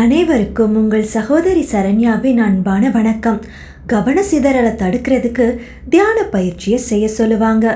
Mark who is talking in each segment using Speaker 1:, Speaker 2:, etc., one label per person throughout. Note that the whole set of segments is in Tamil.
Speaker 1: அனைவருக்கும் உங்கள் சகோதரி சரண்யாவின் அன்பான வணக்கம். கவன சிதறலை தடுக்கிறதுக்கு தியான பயிற்சியை செய்ய சொல்லுவாங்க.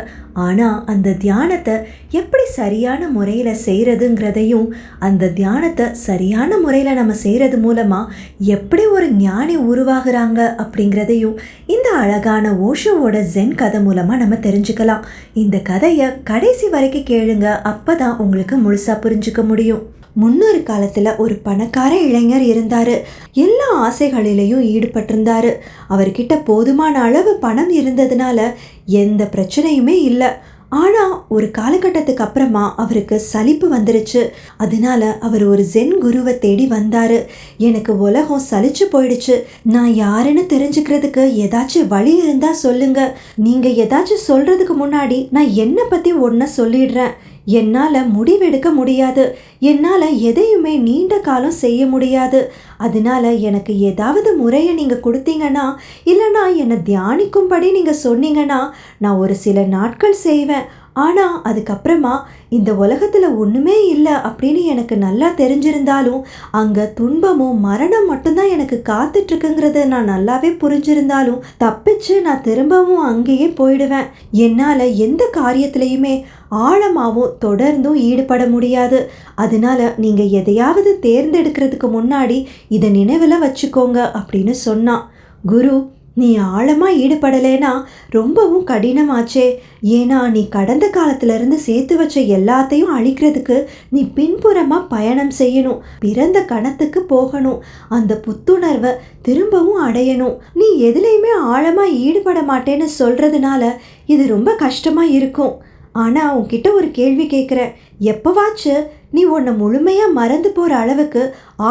Speaker 1: ஆனால் அந்த தியானத்தை எப்படி சரியான முறையில் செய்கிறதுங்கிறதையும் அந்த தியானத்தை சரியான முறையில் நம்ம செய்கிறது மூலமாக எப்படி ஒரு ஞானி உருவாகுறாங்க அப்படிங்கிறதையும் இந்த அழகான ஓஷோவோட ஜென் கதை மூலமாக நம்ம தெரிஞ்சுக்கலாம். இந்த கதையை கடைசி வரைக்கும் கேளுங்க. அப்போ தான் உங்களுக்கு முழுசாக புரிஞ்சுக்க முடியும். முன்னொரு காலத்தில் ஒரு பணக்கார இளைஞர் இருந்தார். எல்லா ஆசைகளிலையும் ஈடுபட்டிருந்தார். அவர்கிட்ட போதுமான அளவு பணம் இருந்ததுனால எந்த பிரச்சனையுமே இல்லை. ஆனால் ஒரு காலகட்டத்துக்கு அப்புறமா அவருக்கு சலிப்பு வந்துருச்சு. அதனால அவர் ஒரு ஜென் குருவை தேடி வந்தார். எனக்கு உலகம் சலிச்சு போயிடுச்சு. நான் யாருன்னு தெரிஞ்சுக்கிறதுக்கு ஏதாச்சும் வழி இருந்தால் சொல்லுங்க. நீங்கள் ஏதாச்சும் சொல்கிறதுக்கு முன்னாடி நான் என்னை பற்றி ஒன்றை சொல்லிடுறேன். என்னால் முடிவெடுக்க முடியாது. என்னால் எதையுமே நீண்ட காலம் செய்ய முடியாது. அதனால எனக்கு ஏதாவது முறையை நீங்கள் கொடுத்தீங்கன்னா இல்லைனா என்னை தியானிக்கும்படி நீங்கள் சொன்னீங்கன்னா நான் ஒரு சில நாட்கள் செய்வேன். ஆனால் அதுக்கப்புறமா இந்த உலகத்தில் ஒன்றுமே இல்லை அப்படின்னு எனக்கு நல்லா தெரிஞ்சிருந்தாலும் அங்கே துன்பமும் மரணம் மட்டும்தான் எனக்கு காத்துட்ருக்குங்கிறது நான் நல்லாவே புரிஞ்சிருந்தாலும் தப்பிச்சு நான் திரும்பவும் அங்கேயே போயிடுவேன். என்னால் எந்த காரியத்திலையுமே ஆழமாகவும் தொடர்ந்தும் ஈடுபட முடியாது. அதனால நீங்கள் எதையாவது தேர்ந்தெடுக்கிறதுக்கு முன்னாடி இதை நினைவில் வச்சுக்கோங்க அப்படின்னு சொன்னான். குரு நீ ஆழமாக ஈடுபடலைனா ரொம்பவும் கடினமாச்சே. ஏன்னா நீ கடந்த காலத்திலிருந்து சேர்த்து வச்ச எல்லாத்தையும் அழிக்கிறதுக்கு நீ பின்புறமாக பயணம் செய்யணும். பிறந்த கணத்துக்கு போகணும். அந்த புத்துணர்வை திரும்பவும் அடையணும். நீ எதுலேயுமே ஆழமாக ஈடுபட மாட்டேன்னு சொல்கிறதுனால இது ரொம்ப கஷ்டமாக இருக்கும். ஆனால் உன்கிட்ட ஒரு கேள்வி கேட்குறேன் எப்போவாச்சு நீ உன்னை முழுமையாக மறந்து போகிற அளவுக்கு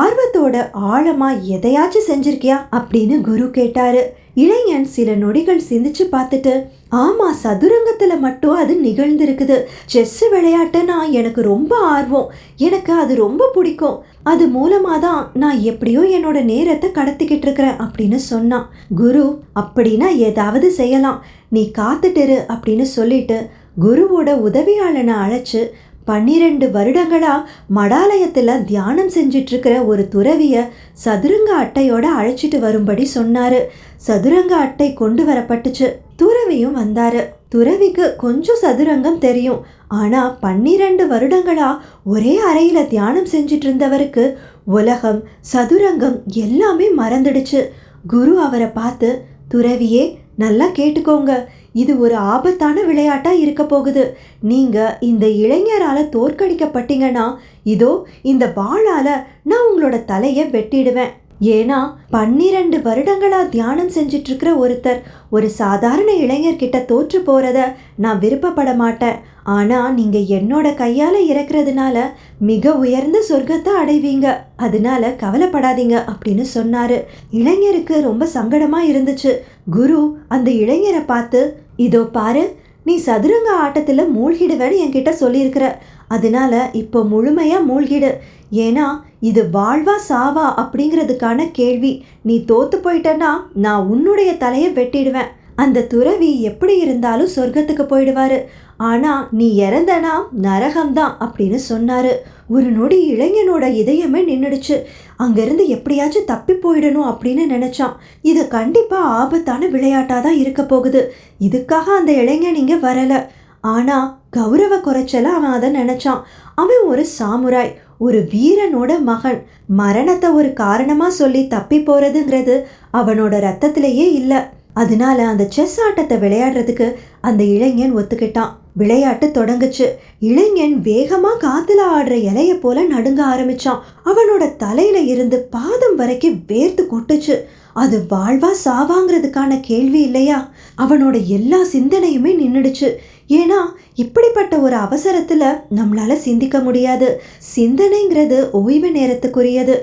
Speaker 1: ஆர்வத்தோட ஆழமாக எதையாச்சும் செஞ்சிருக்கியா அப்படின்னு குரு கேட்டாரு. இளைஞன் சில நொடிகள் சிந்திச்சு பார்த்துட்டு ஆமாம் சதுரங்கத்தில் மட்டும் அது நிகழ்ந்திருக்குது. செஸ் விளையாட்டுனா எனக்கு ரொம்ப ஆர்வம். எனக்கு அது ரொம்ப பிடிக்கும். அது மூலமாக தான் நான் எப்படியோ என்னோட நேரத்தை கடத்திக்கிட்டு இருக்கிறேன் அப்படின்னு சொன்னான். குரு அப்படின்னா ஏதாவது செய்யலாம். நீ காத்துட்டுரு அப்படின்னு சொல்லிட்டு குருவோட உதவியாளனை அழைச்சி பன்னிரெண்டு வருடங்களாக மடாலயத்தில் தியானம் செஞ்சிட்ருக்கிற ஒரு துறவியை சதுரங்க அட்டையோட அழைச்சிட்டு வரும்படி சொன்னார். சதுரங்க அட்டை கொண்டு வரப்பட்டுச்சு. துறவியும் வந்தார். துறவிக்கு கொஞ்சம் சதுரங்கம் தெரியும். ஆனால் பன்னிரண்டு வருடங்களாக ஒரே அறையில் தியானம் செஞ்சிட்டு இருந்தவருக்கு உலகம் சதுரங்கம் எல்லாமே மறந்துடுச்சு. குரு அவரை பார்த்து துறவியே நல்லா கேட்டுக்கோங்க. இது ஒரு ஆபத்தான விளையாட்டா இருக்க போகுது. நீங்க இந்த இளைஞரால தோற்கடிக்கப்பட்டீங்கன்னா இதோ இந்த வாளால நான் உங்களோட தலையை வெட்டிடுவேன். ஏன்னா பன்னிரண்டு வருடங்களா தியானம் செஞ்சிட்டு இருக்கிற ஒருத்தர் ஒரு சாதாரண இளைஞர்கிட்ட தோற்று போறத நான் விருப்பப்பட மாட்டேன். ஆனா நீங்க என்னோட கையால இறக்குறதுனால மிக உயர்ந்த சொர்க்கத்தை அடைவீங்க. அதனால கவலைப்படாதீங்க அப்படின்னு சொன்னாரு. இளைஞருக்கு ரொம்ப சங்கடமா இருந்துச்சு. குரு அந்த இளைஞரை பார்த்து இதோ பாரு நீ சதுரங்க ஆட்டத்தில் மூழ்கிடுவேன்னு என்கிட்ட சொல்லியிருக்கிற. அதனால இப்போ முழுமையாக மூழ்கிடு. ஏன்னா இது வாழ்வா சாவா அப்படிங்கிறதுக்கான கேள்வி. நீ தோத்து போயிட்டேன்னா நான் உன்னுடைய தலையை வெட்டிடுவேன். அந்த துறவி எப்படி இருந்தாலும் சொர்க்கத்துக்கு போயிடுவாரு. ஆனா நீ இறந்தனா நரகம்தான் அப்படின்னு சொன்னாரு. ஒரு நொடி இளைஞனோட இதயமே நின்றுடுச்சு அங்கிருந்து எப்படியாச்சும் தப்பி போயிடணும் அப்படின்னு நினைச்சான். இது கண்டிப்பா ஆபத்தான விளையாட்டாக தான் இருக்க போகுது. இதுக்காக அந்த இளைஞன் இங்க வரல. ஆனா கௌரவ குறைச்சல அவன் அதை நினைச்சான். அவன் ஒரு சாமுராய். ஒரு வீரனோட மகன் மரணத்தை ஒரு காரணமாக சொல்லி தப்பி போகிறதுங்கிறது அவனோட ரத்தத்திலேயே இல்லை. அதனால அந்த செஸ் ஆட்டத்தை விளையாடுறதுக்கு அந்த இளைஞன் ஒத்துக்கிட்டான். விளையாட்டு தொடங்குச்சு. இளைஞன் வேகமா காத்துல ஆடுற இலைய போல நடுங்க ஆரம்பிச்சான். அவனோட தலையில இருந்து பாதம் வரைக்கும் வேர்த்து கொட்டுச்சு. அது வாழ்வா சாவாங்கிறதுக்கான கேள்வி இல்லையா? அவனோட எல்லா சிந்தனையுமே நின்றுடுச்சு ஏன்னா இப்படிப்பட்ட ஒரு அவசரத்தில் நம்மளால் சிந்திக்க முடியாது. சிந்தனைங்கிறது ஓய்வு நேரத்துக்குரியது.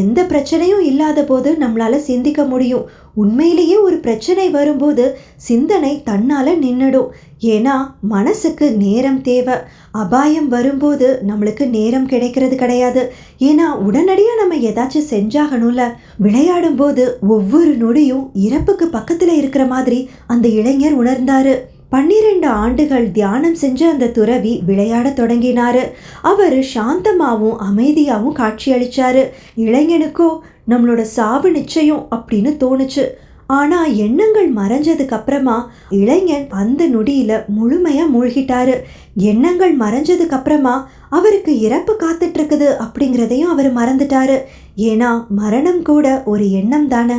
Speaker 1: எந்த பிரச்சனையும் இல்லாத போது நம்மளால் சிந்திக்க முடியும். உண்மையிலேயே ஒரு பிரச்சனை வரும்போது சிந்தனை தன்னால் நின்றுடும் ஏன்னா மனசுக்கு நேரம் தேவை. அபாயம் வரும்போது நம்மளுக்கு நேரம் கிடைக்கிறது கிடையாது. ஏன்னா உடனடியாக நம்ம ஏதாச்சும் செஞ்சாகணும்ல. விளையாடும் போது ஒவ்வொரு நொடியும் இறப்புக்கு பக்கத்தில் இருக்கிற மாதிரி அந்த இளைஞர் உணர்ந்தாரு. பன்னிரண்டு ஆண்டுகள் தியானம் செஞ்ச அந்த துறவி விளையாடத் தொடங்கினாரு. அவர் சாந்தமாகவும் அமைதியாகவும் காட்சியளிச்சாரு. இளைஞனுக்கோ நம்மளோட சாவு நிச்சயம் அப்படின்னு தோணுச்சு. ஆனா எண்ணங்கள் மறைஞ்சதுக்கு அப்புறமா இளைஞன் அந்த நொடியில முழுமையா மூழ்கிட்டாரு. எண்ணங்கள் மறைஞ்சதுக்கு அப்புறமா அவருக்கு இறப்பு காத்துட்டு இருக்குது அப்படிங்கிறதையும் அவர் மறந்துட்டாரு. ஏன்னா மரணம் கூட ஒரு எண்ணம் தானே.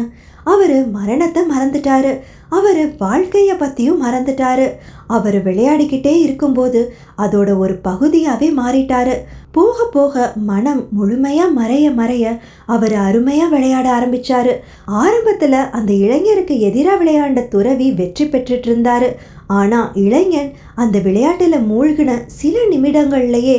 Speaker 1: அவர் மரணத்தை மறந்துட்டாரு. அவர் வாழ்க்கையை பற்றியும் மறந்துட்டாரு. அவர் விளையாடிக்கிட்டே இருக்கும்போது அதோட ஒரு பகுதியாகவே மாறிட்டாரு. போக போக மனம் முழுமையாக மறைய மறைய அவர் அருமையாக விளையாட ஆரம்பித்தார் ஆரம்பத்தில் அந்த இளைஞருக்கு எதிராக விளையாண்ட துறவி வெற்றி பெற்றுட்டு இருந்தார். ஆனால் இளைஞன் அந்த விளையாட்டில் மூழ்கின சில நிமிடங்கள்லேயே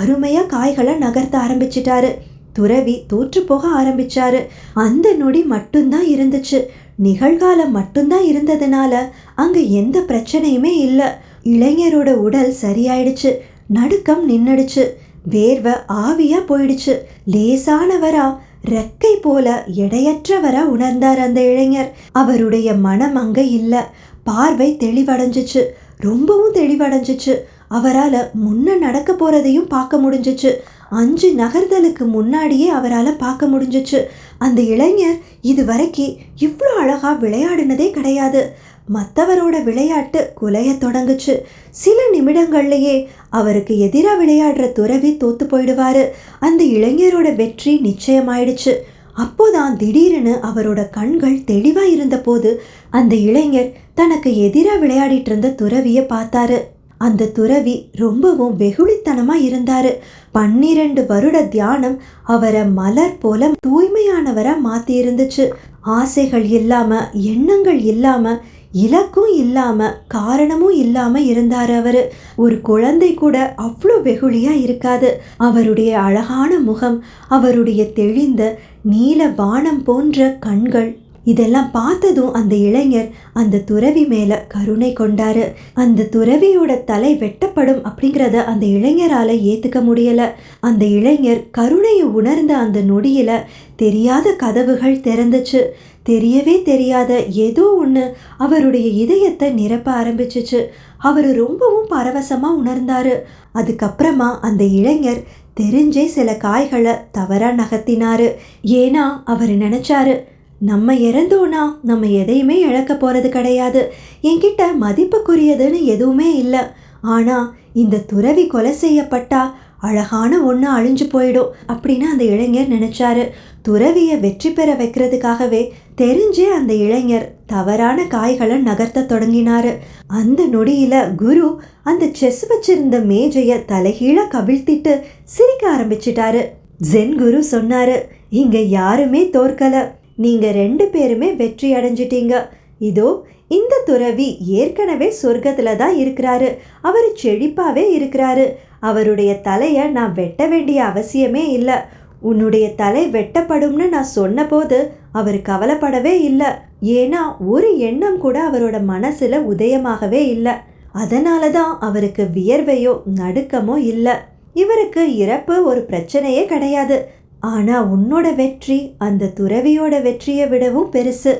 Speaker 1: அருமையாக காய்களை நகர்த்த ஆரம்பிச்சிட்டாரு. துறவி தோற்று போக ஆரம்பிச்சாரு. அந்த நொடி மட்டும்தான் இருந்துச்சு. நிகழ்காலம் மட்டும்தான் இருந்ததுனால அங்க எந்த பிரச்சனையுமே இல்லை. இளைஞரோட உடல் சரியாயிடுச்சு. நடுக்கம் நின்னுடுச்சு. வேர்வை ஆவியா போயிடுச்சு. லேசானவரா ரெக்கை போல எடையற்றவரா உணர்ந்தார் அந்த இளைஞர். அவருடைய மனம் அங்க இல்ல. பார்வை தெளிவடைஞ்சிச்சு. ரொம்பவும் தெளிவடைஞ்சிச்சு. அவரால் முன்ன நடக்க போகிறதையும் பார்க்க முடிஞ்சிச்சு. அஞ்சு நகர்தலுக்கு முன்னாடியே அவரால் பார்க்க முடிஞ்சிச்சு. அந்த இளைஞர் இது வரைக்கும் இவ்வளோ அழகாக விளையாடினதே கிடையாது. மற்றவரோட விளையாட்டு குலைய தொடங்குச்சு. சில நிமிடங்கள்லேயே அவருக்கு எதிராக விளையாடுற துறவி தோத்து போயிடுவார். அந்த இளைஞரோட வெற்றி நிச்சயமாயிடுச்சு. அப்போதான் திடீர்னு அவரோட கண்கள் தெளிவாக இருந்தபோது அந்த இளைஞர் தனக்கு எதிராக விளையாடிட்டு இருந்த துறவியை பார்த்தாரு. அந்த துறவி ரொம்பவும் வெகுளித்தனமாக இருந்தார். பன்னிரண்டு வருட தியானம் அவரை மலர் போல தூய்மையானவராக மாற்றி இருந்துச்சு ஆசைகள் இல்லாமல் எண்ணங்கள் இல்லாமல் இலக்கும் இல்லாமல் காரணமும் இல்லாமல் இருந்தார் அவர். ஒரு குழந்தை கூட அவ்வளோ வெகுளியாக இருக்காது. அவருடைய அழகான முகம் அவருடைய தெளிந்த நீல வானம் போன்ற கண்கள் இதெல்லாம் பார்த்ததும் அந்த இளைஞர் அந்த துறவி மேலே கருணை கொண்டாரு. அந்த துறவியோட தலை வெட்டப்படும் அப்படிங்கிறத அந்த இளைஞரால் ஏற்றுக்க முடியலை. அந்த இளைஞர் கருணையை உணர்ந்த அந்த நொடியில் தெரியாத கதவுகள் திறந்துச்சு. தெரியவே தெரியாத ஏதோ ஒன்று அவருடைய இதயத்தை நிரப்ப ஆரம்பிச்சிச்சு. அவர் ரொம்பவும் பரவசமாக உணர்ந்தாரு. அதுக்கப்புறமா அந்த இளைஞர் தெரிஞ்சே சில காய்களை தவறாக நகர்த்தினாரு. ஏன்னா அவர் நினச்சாரு நம்ம இறந்தோன்னா நம்ம எதையுமே இழக்க போகிறது கிடையாது. என்கிட்ட மதிப்புக்குரியதுன்னு எதுவுமே இல்லை. ஆனால் இந்த துறவி கொலை செய்யப்பட்டா அழகான ஒன்று அழிஞ்சு போயிடும் அப்படின்னு அந்த இளைஞர் நினச்சாரு. துறவியை வெற்றி பெற வைக்கிறதுக்காகவே தெரிஞ்சே அந்த இளைஞர் தவறான காய்களை நகர்த்த தொடங்கினார். அந்த நொடியில் குரு அந்த செஸ் வச்சிருந்த மேஜையை தலைகீழ கவிழ்த்திட்டு சிரிக்க ஆரம்பிச்சிட்டாரு. ஜென் குரு சொன்னாரு இங்கே யாருமே தோற்கலை. நீங்கள் ரெண்டு பேருமே வெற்றி அடைஞ்சிட்டீங்க. இதோ இந்த துறவி ஏற்கனவே சொர்க்கத்தில் தான் இருக்கிறாரு. அவர் செழிப்பாகவே இருக்கிறாரு. அவருடைய தலையை நான் வெட்ட வேண்டிய அவசியமே இல்லை. உன்னுடைய தலை வெட்டப்படும்னு நான் சொன்னபோது அவர் கவலைப்படவே இல்லை. ஏன்னா ஒரு எண்ணம் கூட அவரோட மனசில் உதயமாகவே இல்லை. அதனால தான் அவருக்கு வியர்வையோ நடுக்கமோ இல்லை. இவருக்கு இறப்பு ஒரு பிரச்சனையே கிடையாது. ஆனால் உன்னோட வெற்றி அந்த துறவியோட வெற்றியை விடவும் பெருசு.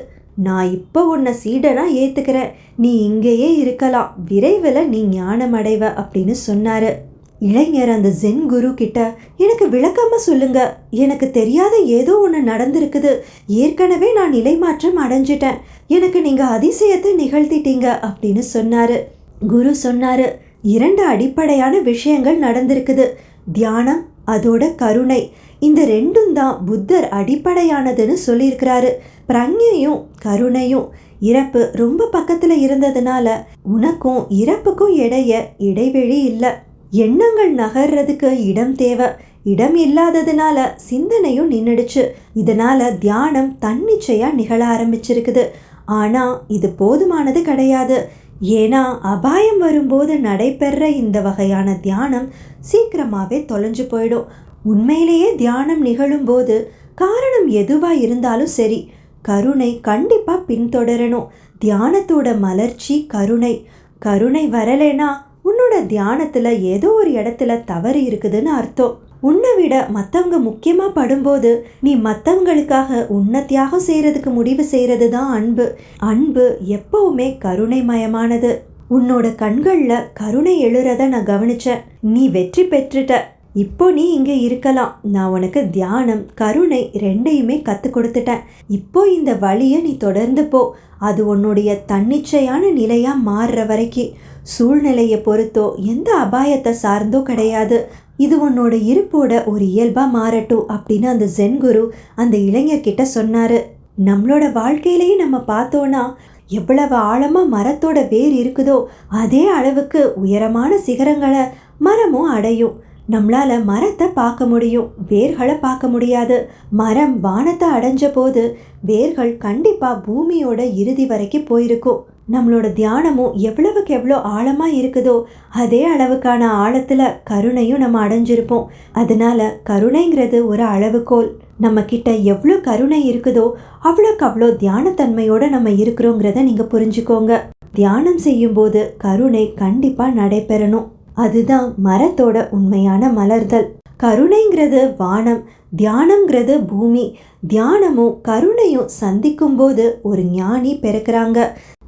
Speaker 1: நான் இப்போ உன்னை சீடனாக ஏற்றுக்கிறேன் நீ இங்கேயே இருக்கலாம். விரைவில் நீ ஞானம் அடைவ அப்படின்னு சொன்னார். இளைஞர் அந்த ஜென் குரு கிட்ட எனக்கு விளக்கமாக சொல்லுங்க. எனக்கு தெரியாத ஏதோ ஒன்று நடந்திருக்குது. ஏற்கனவே நான் நிலை மாற்றம் அடைஞ்சிட்டேன். எனக்கு நீங்கள் அதிசயத்தை நிகழ்த்திட்டீங்க அப்படின்னு சொன்னார். குரு சொன்னார் இரண்டு அடிப்படையான விஷயங்கள் நடந்திருக்குது. தியானம் அதோட கருணை. இந்த ரெண்டும் தான் புத்தர் அடிப்படையானதுன்னு சொல்லியிருக்கிறாரு. பிரஞையும் கருணையும் இறப்பு ரொம்ப பக்கத்தில் இருந்ததுனால உனக்கும் இறப்புக்கும் இடைய இடைவெளி இல்லை. எண்ணங்கள் நகர்றதுக்கு இடம் தேவை. இடம் இல்லாததுனால சிந்தனையும் நின்றுடுச்சு இதனால தியானம் தன்னிச்சையாக நிகழ ஆரம்பிச்சிருக்குது. ஆனால் இது போதுமானது கிடையாது. ஏன்னா அபாயம் வரும்போது நடைபெற இந்த வகையான தியானம் சீக்கிரமாகவே தொலைஞ்சு போயிடும். உண்மையிலேயே தியானம் நிகழும்போது காரணம் எதுவாக இருந்தாலும் சரி கருணை கண்டிப்பாக பின்தொடரணும். தியானத்தோட மலர்ச்சி கருணை. கருணை வரலைன்னா உன்னோட தியானத்தில் ஏதோ ஒரு இடத்துல தவறு இருக்குதுன்னு அர்த்தம். உன்னை விட மற்றவங்க முக்கியமாக படும்போது நீ மற்றவங்களுக்காக உன்னை தியாகம் செய்கிறதுக்கு முடிவு செய்கிறது தான் அன்பு. அன்பு எப்பவுமே கருணைமயமானது. உன்னோட கண்களில் கருணை எழுறத நான் கவனிச்சேன். நீ வெற்றி பெற்றுட்ட. இப்போ நீ இங்கே இருக்கலாம். நான் உனக்கு தியானம் கருணை ரெண்டையுமே கற்றுக் கொடுத்துட்டேன். இப்போ இந்த வழியை நீ தொடர்ந்து போ. அது உன்னுடைய தன்னிச்சையான நிலையாக மாறுற வரைக்கும் சூழ்நிலையை பொறுத்தோ எந்த அபாயத்தை சார்ந்தோ கிடையாது. இது உன்னோட இருப்போட ஒரு இயல்பாக மாறட்டும் அப்படின்னு அந்த ஜென் குரு அந்த இளைஞர்கிட்ட சொன்னார். நம்மளோட வாழ்க்கையிலேயே நம்ம பார்த்தோன்னா எவ்வளவு ஆழமாக மரத்தோட வேர் இருக்குதோ அதே அளவுக்கு உயரமான சிகரங்களை மரமும் அடையும். நம்மளால மரத்தை பார்க்க முடியும் வேர்களை பார்க்க முடியாது. மரம் வானத்தை அடைஞ்ச போது வேர்கள் கண்டிப்பாக பூமியோட இறுதி வரைக்கும் போயிருக்கும். நம்மளோட தியானமும் எவ்வளவுக்கு எவ்வளோ ஆழமாக இருக்குதோ அதே அளவுக்கான ஆழத்தில் கருணையும் நம்ம அடைஞ்சிருப்போம். அதனால கருணைங்கிறது ஒரு அளவுகோல். நம்ம கிட்ட எவ்வளோ கருணை இருக்குதோ அவ்வளோக்கு அவ்வளோ தியானத்தன்மையோடு நம்ம இருக்கிறோங்கிறத நீங்கள் புரிஞ்சுக்கோங்க. தியானம் செய்யும்போது கருணை கண்டிப்பாக நடைபெறணும். அதுதான் மரத்தோட உண்மையான மலர்தல். கருணைங்கிறது வானம் தியானம்ங்கிறது பூமி. தியானமும் கருணையும் சந்திக்கும்போது ஒரு ஞானி பிறக்கிறாங்க.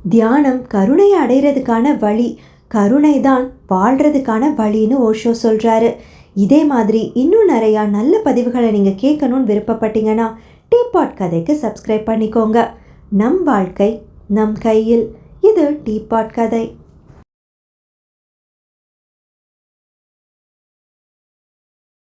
Speaker 1: தியானம் கருணையை அடைகிறதுக்கான வழி கருணை தான் வாழ்கிறதுக்கான வழின்னு ஓஷோ சொல்கிறாரு இதே மாதிரி இன்னும் நிறையா நல்ல பதிவுகளை நீங்கள் கேட்கணும்னு விருப்பப்பட்டீங்கன்னா டீபாட் கதைக்கு சப்ஸ்கிரைப் பண்ணிக்கோங்க. நம் வாழ்க்கை நம் கையில். இது டீபாட் கதை.